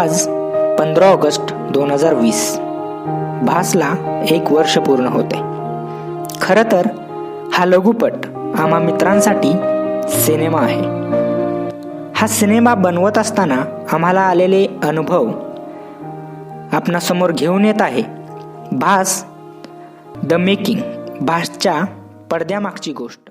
आज पंधरा ऑगस्ट दोन हजार वीस. भासला एक वर्ष पूर्ण होते. खरं तर हा लघुपट आम्हा मित्रांसाठी सिनेमा आहे. हा सिनेमा बनवत असताना आम्हाला आलेले अनुभव आपणासमोर घेऊन येत आहे. भास द मेकिंग भासच्या पडद्यामागची गोष्ट.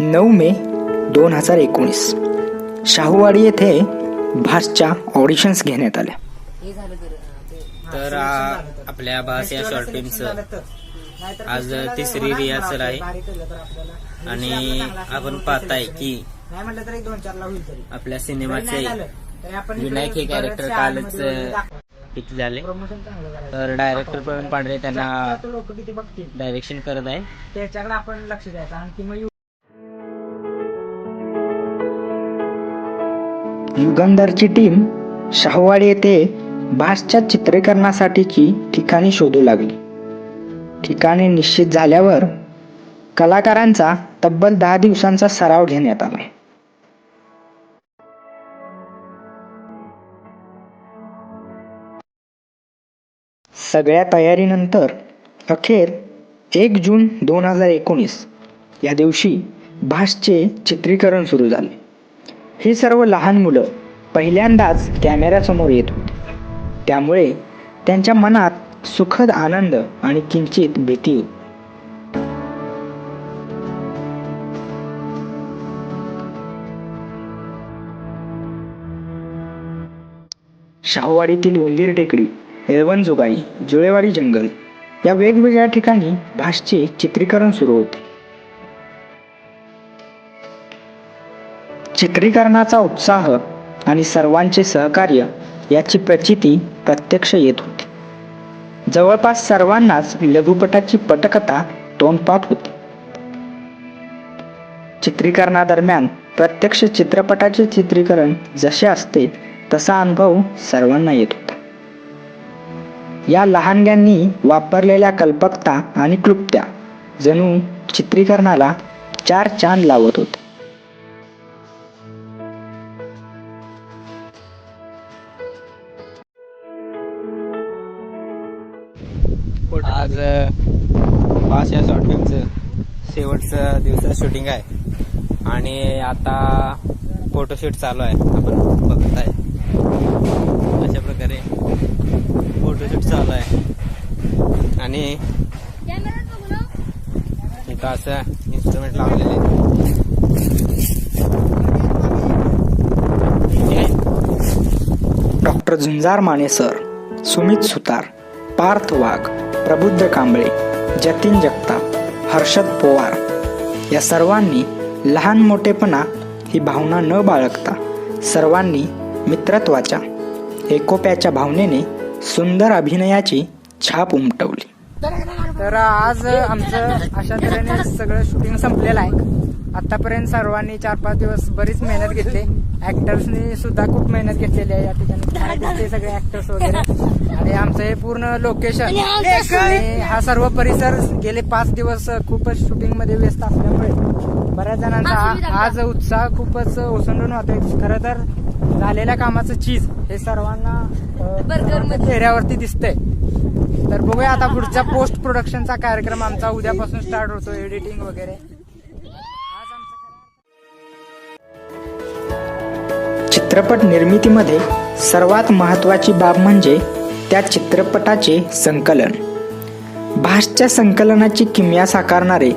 नऊ मे दोन हजार एकोणीस. शाहूवाडी येथे भासच्या ऑडिशन्स घेण्यात आल्या. तर आ, आपल्या भास या शॉर्ट फिल्मचं आज तिसरी रिहर्सल आहे. आणि आपण पाहताय की आपल्या सिनेमाचे विनायक हे कॅरेक्टर कालच फिक्स झाले. तर डायरेक्टर प्रवीण पांढरे त्यांना डायरेक्शन करत आहे. त्याच्याकडे आपण लक्ष द्यायचं. आणखी मग युगंधरची टीम शाहवाड येथे भासच्या चित्रीकरणासाठीची ठिकाणी शोधू लागली. ठिकाणे निश्चित झाल्यावर कलाकारांचा तब्बल दहा दिवसांचा सराव घेण्यात आला. सगळ्या तयारीनंतर अखेर एक जून दोन हजार एकोणीस या दिवशी भासचे चित्रीकरण सुरू झाले. ही सर्व लहान मुलं पहिल्यांदाच कॅमेऱ्यासमोर येत होती. त्यामुळे त्यांच्या मनात सुखद आनंद आणि किंचित भीती होती. शाहूवाडीतील उंदीर टेकडी एळवणजोगाई जुळेवाडी जंगल या वेगवेगळ्या ठिकाणी भाषचे चित्रीकरण सुरू होते. चित्रीकरणाचा उत्साह आणि सर्वांचे सहकार्य याची प्रचिती प्रत्यक्ष येत होती. जवळपास सर्वांनाच लघुपटाची पटकथा तोंडपाठ होती. चित्रीकरणादरम्यान प्रत्यक्ष चित्रपटाचे चित्रीकरण जसे असते तसा अनुभव सर्वांना येत होता. या लहानग्यांनी वापरलेल्या कल्पकता आणि क्लुप्त्या जणू चित्रीकरणाला चार चांद लावत होते. आज पाच या शॉर्ट फिल्मचं शेवटचं दिवसाचं शूटिंग आहे. आणि आता फोटोशूट चालू आहे. आपण बघताय. अशा प्रकारे फोटोशूट चालू आहे. आणि इथं असं इन्स्ट्रुमेंट लावलेले डॉक्टर झुंजार माने सर सुमित सुतार पार्थ वाघ. प्रबुद्ध कांबळे जतीन जगताप हर्षद पोवार या सर्वांनी लहान मोठेपणा ही भावना न बाळगता सर्वांनी मित्रत्वाच्या एकोप्याच्या भावनेने सुंदर अभिनयाची छाप उमटवली. तर आज आमचं अशा तऱ्हेने सगळं शूटिंग संपलेलं आहे. आतापर्यंत सर्वांनी चार पाच दिवस बरीच मेहनत घेतली. ऍक्टर्सनी सुद्धा खूप मेहनत घेतलेली आहे या ठिकाणी. सगळे ऍक्टर्स वगैरे. आणि आमचं हे पूर्ण लोकेशन आणि हा सर्व परिसर गेले पाच दिवस खूपच शूटिंगमध्ये व्यस्त असल्यामुळे बऱ्याच जणांचा आज उत्साह खूपच ओसंडून होतोय खरं तर झालेल्या कामाचं चीज हे सर्वांना चेहऱ्यावरती दिसतंय. तर बघूया आता पुढचा पोस्ट प्रोडक्शनचा कार्यक्रम आमचा उद्यापासून स्टार्ट होतो एडिटिंग वगैरे. चित्रपट निर्मितीमध्ये सर्वात महत्त्वाची बाब म्हणजे त्या चित्रपटाचे संकलन. भासच्या संकलनाची किमया साकारणारे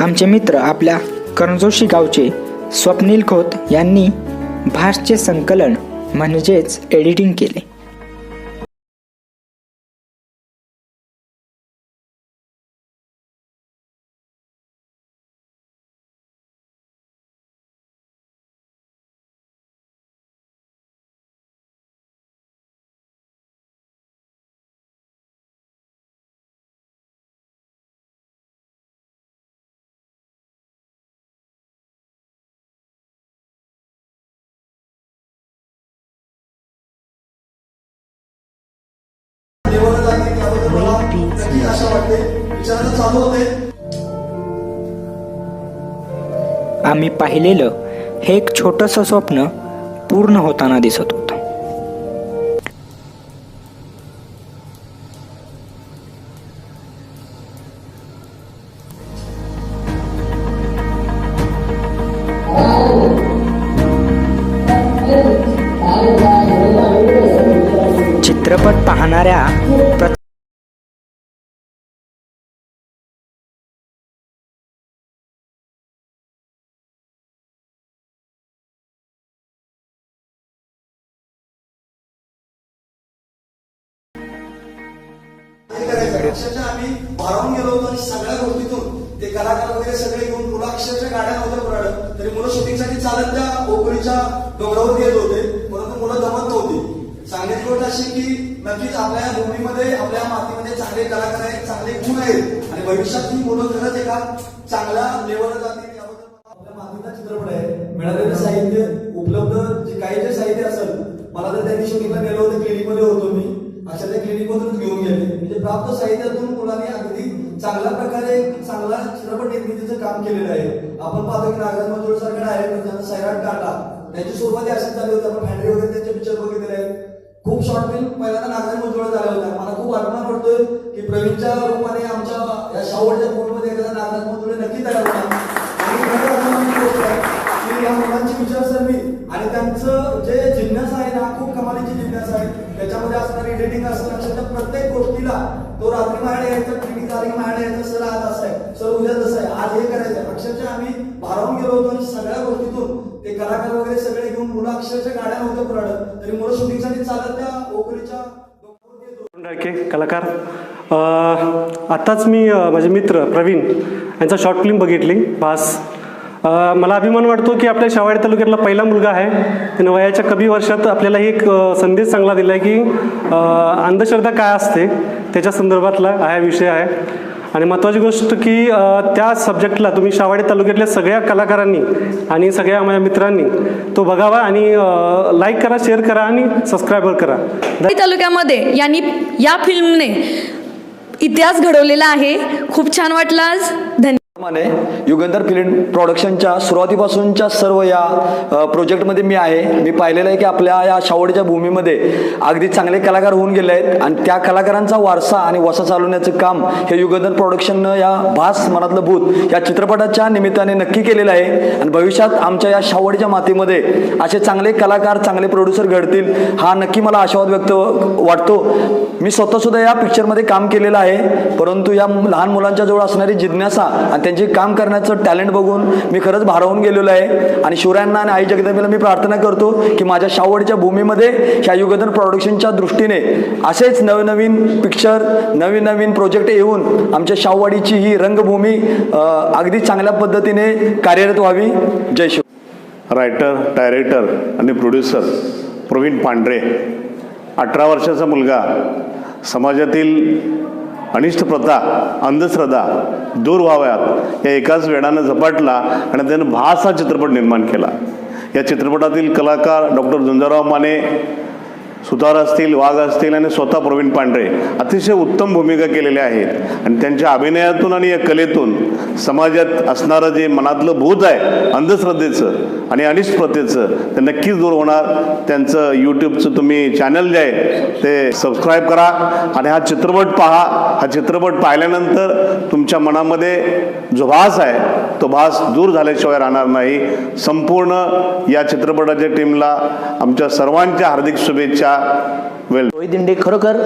आमचे मित्र आपल्या करंजोशी गावचे स्वप्नील खोत यांनी भासचे संकलन म्हणजेच एडिटिंग केले. चालू होते आम्ही पाहिलेलं हे एक छोटंसं स्वप्न पूर्ण होताना दिसत होतं. चित्रपट पाहणाऱ्या कलाकार वगैरे सगळे येऊन मुलं अक्षरशः गाड्या नव्हत्या पुराण तरी मुलं शूटिंगसाठी चालत त्या ओपरीच्या डोंगरावर येत होते. परंतु मुलं जमत नव्हती. सांगण्याची गोष्ट अशी की नक्कीच आपल्या भूमीमध्ये आपल्या मातीमध्ये चांगले कलाकार आहेत चांगले गुण आहेत. आणि भविष्यात ही मुलं खरंच एका चांगल्या लेवलला जातील आपल्या मातीचा चित्रपट आहे. मिळालेलं साहित्य उपलब्ध जे काही जे साहित्य असेल मला तर त्यांनी शूटिंगला गेलो होतो क्लिनिकमध्ये होतो मी. अशा त्या क्लिनिक मधून घेऊन गेले. म्हणजे प्राप्त साहित्यातून मुलांनी अगदी चांगल्या प्रकारे चांगला चित्रपट निर्मितीचं काम केलेलं आहे. आपण पाहतो की नागराज मंजूर सारखे डायरेक्टर त्यांना सैराट काढला त्यांची सुरुवात अशी चालू होती. आपण फॅन्ड्री वगैरे त्यांचे पिक्चर बघितलेले आहेत. खूप शॉर्ट फिल्म पहिल्यांदा नागराज मंजूळ झाल्या होत्या मला खूप अभिमान वाटतोय की प्रवीणच्या रूपाने आमच्या या शावडच्या फोनमध्ये एखादा नागराज मंजुळे नक्की तयार होता. आणि की या मुलांची विचारसरणी आणि त्यांचं जे जिज्ञास आहे ना खूप कमालीची जिज्ञास आहे. त्याच्यामध्ये असणारी एडिटिंग असणं अक्षरशः प्रत्येक गोष्टीला तो रात्री मायाला यायचा ट्रेनिंग तारीख मायाला यायचं सर आज असं आहे सर उद्या तसं आहे आज हे करायचं अक्षरशः आम्ही भारावून गेलो होतो आणि सगळ्या गोष्टीतून ते कलाकार वगैरे सगळे घेऊन मुलं अक्षरशः गाड्या नव्हतं पुराडत तरी मुलं शूटिंगसाठी चालत त्या ओकरीच्या कलाकार. आत्ताच मी माझे मित्र प्रवीण यांचा शॉर्ट फिल्म बघितली भास. मला अभिमान वाटतो की आपल्या शेवाडी तालुक्यातला पहिला मुलगा आहे. त्यानं वयाच्या कमी वर्षात आपल्याला एक संदेश चांगला दिला आहे की अंधश्रद्धा काय असते त्याच्या संदर्भातला हा विषय आहे. आणि महत्त्वाची गोष्ट की त्या सब्जेक्टला तुम्ही शावाडी तालुक्यातल्या सगळ्या कलाकारांनी आणि सगळ्या माझ्या मित्रांनी तो बघावा आणि लाईक करा शेअर करा आणि सबस्क्राईबर करा. तालुक्यामध्ये यांनी या फिल्मने इतिहास घडवलेला आहे. खूप छान वाटलं आज. धन्यवाद. माने युगंधर फिल्म प्रोडक्शनच्या सुरुवातीपासूनच्या सर्व या प्रोजेक्टमध्ये मी आहे. मी पाहिलेलं आहे की आपल्या या शावडीच्या भूमीमध्ये अगदी चांगले कलाकार होऊन गेले आहेत आणि त्या कलाकारांचा वारसा आणि वसा चालवण्याचं काम हे युगंधर प्रोडक्शननं या भास मनातलं भूत या चित्रपटाच्या निमित्ताने नक्की केलेलं आहे. आणि भविष्यात आमच्या या शावडीच्या मातीमध्ये असे चांगले कलाकार चांगले प्रोड्युसर घडतील हा नक्की मला आशावाद व्यक्त वाटतो. मी स्वतःसुद्धा या पिक्चरमध्ये काम केलेलं आहे. परंतु या लहान मुलांच्या जवळ असणारी जिज्ञासा आणि त्यांचे काम करण्याचं टॅलेंट बघून मी खरंच भारावून गेलेलो आहे. आणि शिवरायांना आणि आई जगदंबेला मी प्रार्थना करतो की माझ्या शावडच्या भूमीमध्ये ह्या युगधन प्रोडक्शनच्या दृष्टीने असेच नवनवीन पिक्चर नवीन नवीन प्रोजेक्ट येऊन आमच्या शाववाडीची ही रंगभूमी अगदी चांगल्या पद्धतीने कार्यरत व्हावी. जय शिव. रायटर डायरेक्टर आणि प्रोड्युसर प्रवीण पांढरे अठरा वर्षाचा मुलगा समाजातील अनिष्ट प्रथा अंधश्रद्धा दूर व्हाव्यात. या एकाच वेळानं झपाटला आणि त्यानं भास हा चित्रपट निर्माण केला. या चित्रपटातील कलाकार डॉक्टर झुंजाराव माने सुतार असतील वाघ असतील आणि स्वतः प्रवीण पांढरे अतिशय उत्तम भूमिका केलेल्या आहेत. आणि त्यांच्या अभिनयातून आणि या कलेतून समाजात असणारं जे मनातलं भूत आहे अंधश्रद्धेचं आणि अनिष्ट प्रथेचं ते नक्कीच दूर होणार. त्यांचं यूट्यूबचं तुम्ही चॅनल जे आहे ते सबस्क्राईब करा आणि हा चित्रपट पहा. हा चित्रपट पाहिल्यानंतर तुमच्या मनामध्ये जो भास आहे तो भास दूर झाल्याशिवाय राहणार नाही. संपूर्ण या चित्रपटाच्या टीमला आमच्या सर्वांच्या हार्दिक शुभेच्छा. para वेल रोहित दिंडे खरोखर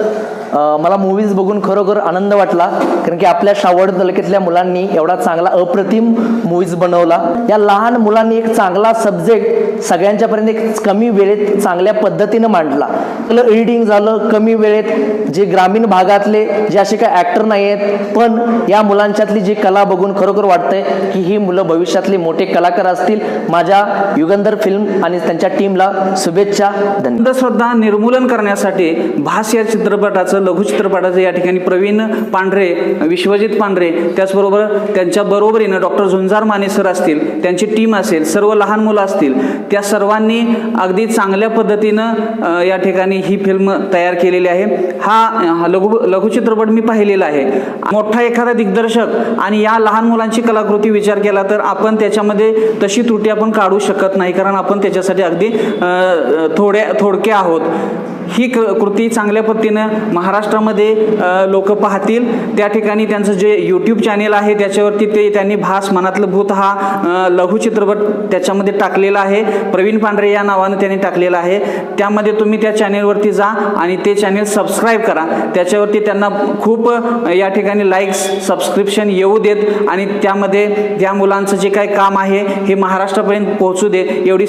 मला मूवीज बघून खरोखर आनंद वाटला कारण की आपल्या शावड तालुक्यातल्या मुलांनी एवढा चांगला अप्रतिम मूवीज बनवला. या लहान मुलांनी एक चांगला सब्जेक्ट सगळ्यांच्यापर्यंत एक कमी वेळेत चांगल्या पद्धतीनं मांडला. एडिटिंग झालं कमी वेळेत. जे ग्रामीण भागातले जे असे काही ॲक्टर नाही आहेत पण या मुलांच्यातली जी कला बघून खरोखर वाटतंय की ही मुलं भविष्यातले मोठे कलाकार असतील. माझ्या युगंधर फिल्म आणि त्यांच्या टीमला शुभेच्छा. धन्यवाद. निर्मूलन करण्यासाठी मुलांसाठी भास या चित्रपटाचं लघुचित्रपटाचं या ठिकाणी प्रवीण पांढरे विश्वजित पांढरे त्याचबरोबर त्यांच्या बरोबरीनं डॉक्टर झुंजार माने सर असतील त्यांची टीम असेल सर्व लहान मुलं असतील त्या सर्वांनी अगदी चांगल्या पद्धतीनं या ठिकाणी ही फिल्म तयार केलेली आहे. हा लघु लघुचित्रपट मी पाहिलेला आहे. मोठा एखादा दिग्दर्शक आणि या लहान मुलांची कलाकृती विचार केला तर आपण त्याच्यामध्ये तशी त्रुटी आपण काढू शकत नाही कारण आपण त्याच्यासाठी अगदी थोड्या थोडके आहोत. ही क कृती चांगल्या पद्धतीनं महाराष्ट्रामध्ये लोक पाहतील. त्या ठिकाणी त्यांचं जे यूट्यूब चॅनेल आहे त्याच्यावरती ते त्यांनी भास मनातलं भूत हा लघु लघुचित्रपट त्याच्यामध्ये टाकलेला आहे. प्रवीण पांढरे या नावानं त्यांनी टाकलेला आहे. त्यामध्ये तुम्ही त्या चॅनेलवरती जा आणि ते चॅनेल सबस्क्राईब करा. त्याच्यावरती त्यांना खूप या ठिकाणी लाईक्स सबस्क्रिप्शन येऊ देत आणि त्यामध्ये त्या मुलांचं जे काही काम आहे हे महाराष्ट्रापर्यंत पोहोचू दे एवढी